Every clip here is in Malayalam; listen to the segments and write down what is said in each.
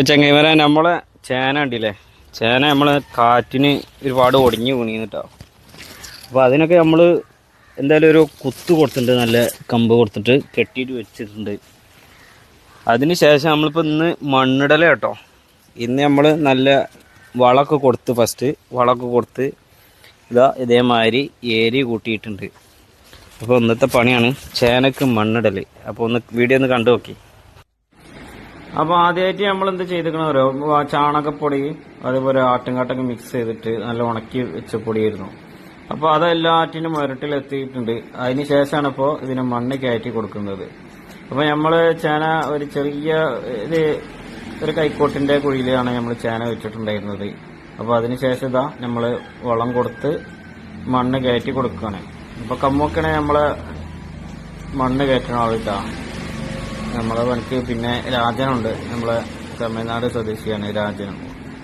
ഇപ്പൊ ചെങ്ങൈമര നമ്മളെ ചേന ഉണ്ടില്ലേ ചേന നമ്മൾ കാറ്റിന് ഒരുപാട് ഒടിഞ്ഞു വീണിട്ടോ അപ്പോൾ അതിനൊക്കെ നമ്മൾ എന്തായാലും ഒരു കുത്ത് കൊടുത്തിട്ടുണ്ട് നല്ല കമ്പ് കൊടുത്തിട്ട് കെട്ടിയിട്ട് വെച്ചിട്ടുണ്ട്. അതിന് ശേഷം നമ്മളിപ്പോൾ ഇന്ന് മണ്ണിടല കേട്ടോ ഇന്ന് നമ്മൾ നല്ല വളമൊക്കെ കൊടുത്ത് ഫസ്റ്റ് വളമൊക്കെ കൊടുത്ത് ഇതാ ഇതേമാതിരി ഏരി കൂട്ടിയിട്ടുണ്ട്. അപ്പോൾ ഇന്നത്തെ പണിയാണ് ചേനക്ക് മണ്ണിടൽ അപ്പോൾ ഒന്ന് വീഡിയോ ഒന്ന് കണ്ടു നോക്കി. അപ്പോൾ ആദ്യമായിട്ട് നമ്മൾ എന്ത് ചെയ്തിക്കണോ ചാണകപ്പൊടി അതേപോലെ ആട്ടുംകാട്ടൊക്കെ മിക്സ് ചെയ്തിട്ട് നല്ല ഉണക്കി വെച്ച പൊടിയായിരുന്നു. അപ്പോൾ അതെല്ലാറ്റിനും മുരട്ടിലെത്തിയിട്ടുണ്ട് അതിന് ശേഷമാണ് ഇപ്പോൾ ഇതിന് മണ്ണ് കയറ്റി കൊടുക്കുന്നത്. അപ്പോൾ നമ്മൾ ചേന ഒരു ചെറിയ ഒരു ഒരു കൈക്കോട്ടിന്റെ കുഴിയിലാണ് നമ്മൾ ചേന വെച്ചിട്ടുണ്ടായിരുന്നത്. അപ്പോൾ അതിന് ശേഷം ഇതാ നമ്മൾ വളം കൊടുത്ത് മണ്ണ് കയറ്റി കൊടുക്കുകയാണ് അപ്പോൾ കമ്മൊക്കെയാണ് നമ്മൾ മണ്ണ് കയറ്റണ ആളിട്ടാ നമ്മളെ പണിക്ക് പിന്നെ രാജനുണ്ട്. നമ്മളെ തമിഴ്നാട് സ്വദേശിയാണ് രാജനും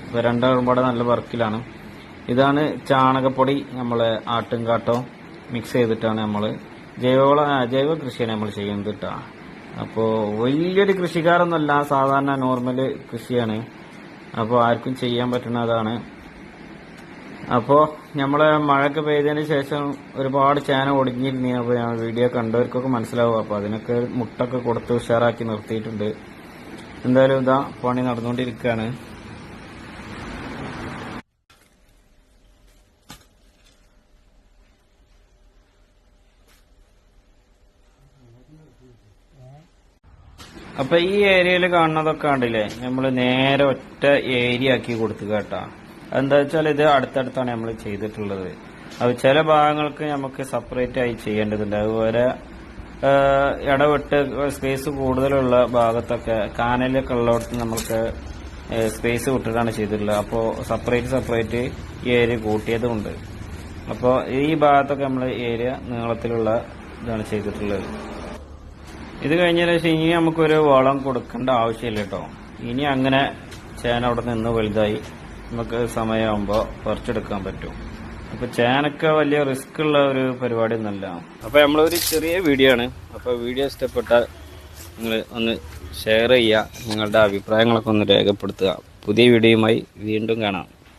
ഇപ്പൊ രണ്ടാളും കൂടെ നല്ല വർക്കിലാണ്. ഇതാണ് ചാണകപ്പൊടി നമ്മൾ ആട്ടുംകാട്ടവും മിക്സ് ചെയ്തിട്ടാണ് നമ്മൾ ജൈവവള ജൈവ കൃഷിയാണ് നമ്മൾ ചെയ്യുന്നത് കേട്ടോ അപ്പോൾ വലിയൊരു കൃഷിക്കാരൊന്നുമല്ല സാധാരണ നോർമൽ കൃഷിയാണ്. അപ്പോൾ ആർക്കും ചെയ്യാൻ പറ്റുന്നതാണ്. അപ്പോൾ നമ്മൾ മഴയൊക്കെ പെയ്തതിന് ശേഷം ഒരുപാട് ചേന ഒടിഞ്ഞിരുന്നു അപ്പോൾ ഞാൻ വീഡിയോ കണ്ടവർക്കൊക്കെ മനസ്സിലാവും. അപ്പോൾ അതിനൊക്കെ മുട്ടൊക്കെ കൊടുത്ത് ഉഷാറാക്കി നിർത്തിയിട്ടുണ്ട്. എന്തായാലും ഇതാ പണി നടന്നുകൊണ്ടിരിക്കുകയാണ് അപ്പൊ ഈ ഏരിയയിൽ കാണുന്നതൊക്കെ കണ്ടില്ലേ? നമ്മൾ നേരെ ഒറ്റ ഏരിയ ആക്കി കൊടുത്തു കേട്ടാ. എന്താ വെച്ചാൽ ഇത് അടുത്തടുത്താണ് നമ്മൾ ചെയ്തിട്ടുള്ളത്. അത് ചില ഭാഗങ്ങൾക്ക് നമുക്ക് സെപ്പറേറ്റ് ആയി ചെയ്യേണ്ടതുണ്ട്. അതുപോലെ ഇടവിട്ട് സ്പേസ് കൂടുതലുള്ള ഭാഗത്തൊക്കെ കാനലൊക്കെ ഉള്ളിടത്ത് നമുക്ക് സ്പേസ് വിട്ടിട്ടാണ് ചെയ്തിട്ടുള്ളത്. അപ്പോൾ സെപ്പറേറ്റ് സെപ്പറേറ്റ് ഈ ഏരിയ കൂട്ടിയതുമുണ്ട് അപ്പോൾ ഈ ഭാഗത്തൊക്കെ നമ്മൾ ഏരിയ നീളത്തിലുള്ള ഇതാണ് ചെയ്തിട്ടുള്ളത്. ഇത് കഴിഞ്ഞതിന് ശേഷം ഇനി നമുക്കൊരു വളം കൊടുക്കേണ്ട ആവശ്യമില്ല കേട്ടോ. ഇനി അങ്ങനെ ചേന അവിടെ നിന്ന് വലുതായി നമുക്ക് സമയമാകുമ്പോൾ പറിച്ചെടുക്കാൻ പറ്റും. അപ്പൊ ചേനക്ക വലിയ റിസ്ക് ഉള്ള ഒരു പരിപാടി ഒന്നല്ല അപ്പൊ നമ്മളൊരു ചെറിയ വീഡിയോ ആണ്. അപ്പൊ വീഡിയോ ഇഷ്ടപ്പെട്ടാൽ നിങ്ങൾ ഒന്ന് ഷെയർ ചെയ്യുക. നിങ്ങളുടെ അഭിപ്രായങ്ങളൊക്കെ ഒന്ന് രേഖപ്പെടുത്തുക. പുതിയ വീഡിയോയുമായി വീണ്ടും കാണാം.